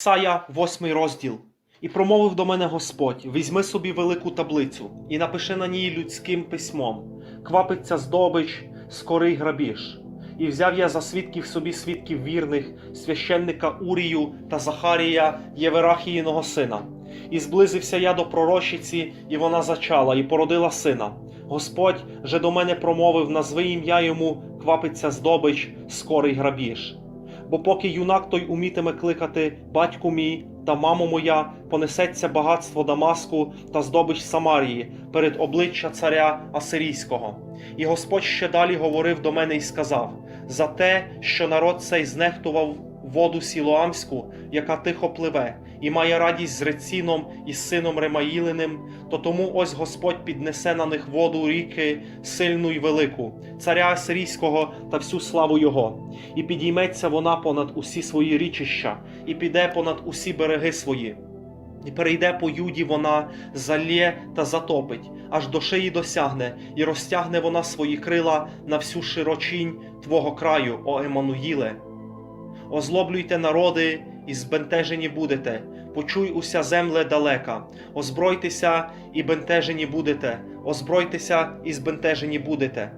Ісая, восьмий розділ. І промовив до мене Господь: візьми собі велику таблицю, і напиши на ній людським письмом: квапиться здобич, скорий грабіж. І взяв я за свідків собі свідків вірних, священника Урію та Захарія, Єверахіїного сина. І зблизився я до пророщиці, і вона зачала, і породила сина. Господь же до мене промовив: назви ім'я йому, квапиться здобич, скорий грабіж. Бо поки юнак той умітиме кликати батьку мій та мамо моя, понесеться багатство Дамаску та здобич Самарії перед обличчя царя Асирійського. І Господь ще далі говорив до мене і сказав: за те, що народ цей знехтував воду Сілоамську, яка тихо пливе, і має радість з Реціном і сином Ремаїлиним, то тому ось Господь піднесе на них воду ріки сильну й велику, царя Асирійського та всю славу його. І підійметься вона понад усі свої річища, і піде понад усі береги свої. І перейде по юді вона, залє та затопить, аж до шиї досягне, і розтягне вона свої крила на всю широчінь твого краю, о Еммануїле. Озлоблюйте народи, і збентежені будете, почуй уся земле далека, озбройтеся і бентежені будете, озбройтеся і збентежені будете.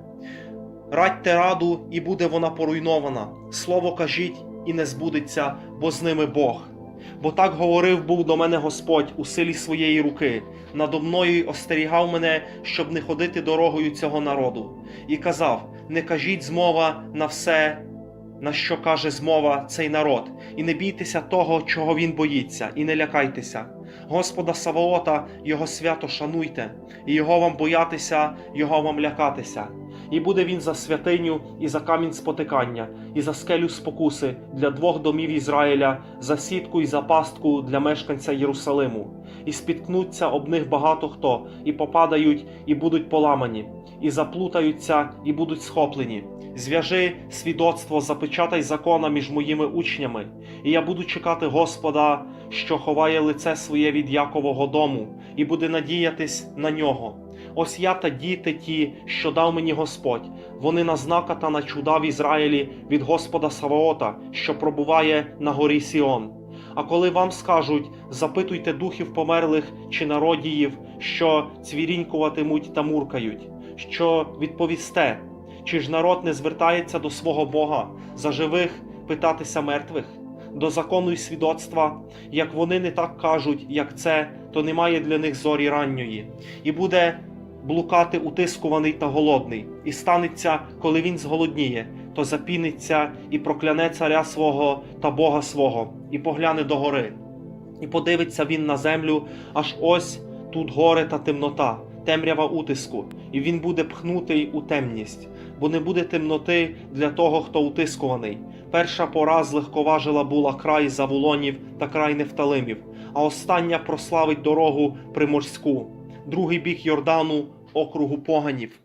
Радьте раду, і буде вона поруйнована. Слово кажіть, і не збудеться, бо з ними Бог. Бо так говорив був до мене Господь у силі своєї руки, надо мною й остерігав мене, щоб не ходити дорогою цього народу, і казав: Не кажіть змова на все, на що каже змова цей народ, і не бійтеся того, чого він боїться, і не лякайтеся. Господа Саваота, Його свято шануйте, і Його вам боятися, Його вам лякатися. І буде він за святиню, і за камінь спотикання, і за скелю спокуси для двох домів Ізраїля, за сітку і за пастку для мешканця Єрусалиму. І спіткнуться об них багато хто, і попадають, і будуть поламані, і заплутаються, і будуть схоплені. Зв'яжи свідоцтво, запечатай закона між моїми учнями, і я буду чекати Господа, що ховає лице своє від Якового дому, і буде надіятись на нього. Ось я та діти ті, що дав мені Господь, вони на знака та на чуда в Ізраїлі від Господа Саваота, що пробуває на горі Сіон. А коли вам скажуть, запитуйте духів померлих чи народіїв, що цвірінькуватимуть та муркають, що відповісте, чи ж народ не звертається до свого Бога за живих питатися мертвих, до закону й свідоцтва, як вони не так кажуть, як це, то немає для них зорі ранньої, і буде блукати утискуваний та голодний, і станеться, коли він зголодніє, то запіниться і прокляне царя свого та Бога свого, і погляне до гори. І подивиться він на землю, аж ось тут горе та темнота, темрява утиску, і він буде пхнутий у темність, бо не буде темноти для того, хто утискуваний. Перша пора злегковажила була край Завулонів та край Нефталимів, а остання прославить дорогу приморську, другий бік Йордану, округу поганів.